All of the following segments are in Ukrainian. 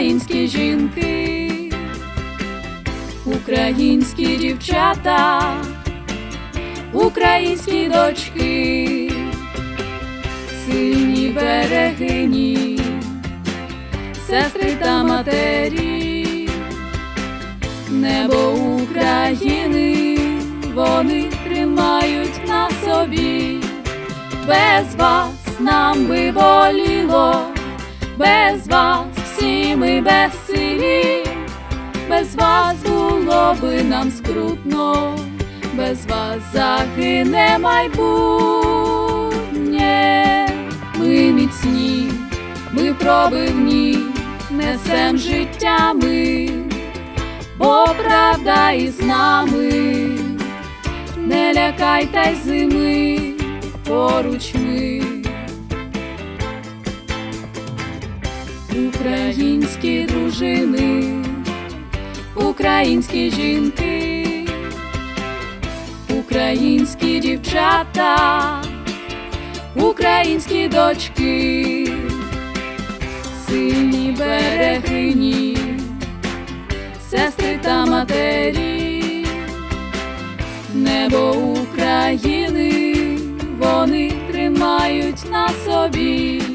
українські жінки, українські дівчата, українські дочки, сильні берегині, сестри та матері, небо України вони тримають на собі, без вас нам би боліло, без вас всі ми безсилі, без вас було би нам скрутно, без вас загине майбутнє. Ми міцні, ми пробивні, несем життя ми, бо правда із нами, не лякайтесь зими, поруч ми. Українські дружини, українські жінки, українські дівчата, українські дочки, сильні берегині, сестри та матері, небо України вони тримають на собі.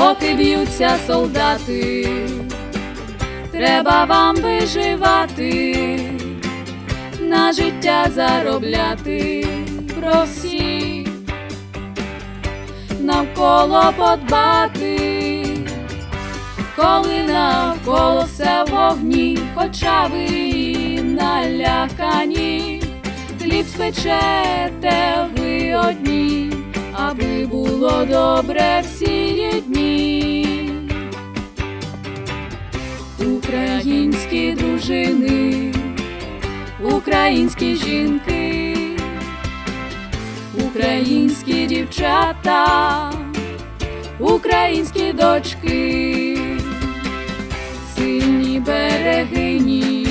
Поки б'ються солдати, треба вам виживати, на життя заробляти. Про всі, навколо подбати, коли навколо все вогні, хоча ви налякані, хліб спечете ви одні аби було добре всі Дружини, українські жінки, українські дівчата, українські дочки, сильні берегині,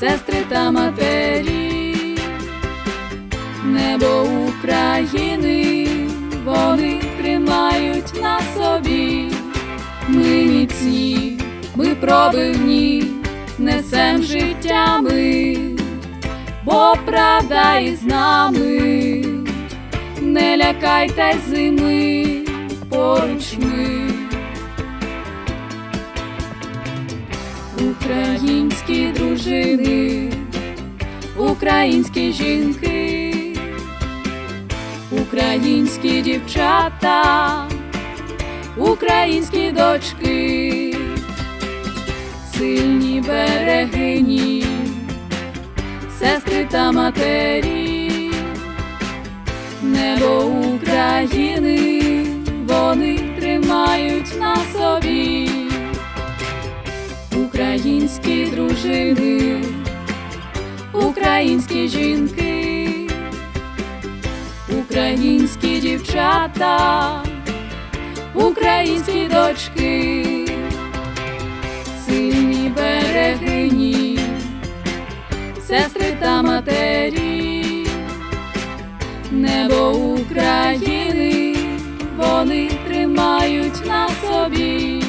сестри та матері небо України вони тримають на собі. Ми міцні, ми пробивні, несем життя ми, бо правда із нами, не лякайтесь зими, поруч ми. Українські дружини, українські жінки українські дівчата, українські дочки, сильні берегині, сестри та матері, небо України вони тримають на собі, українські дружини, українські жінки українські дівчата, українські дочки, та матері, небо України вони тримають на собі.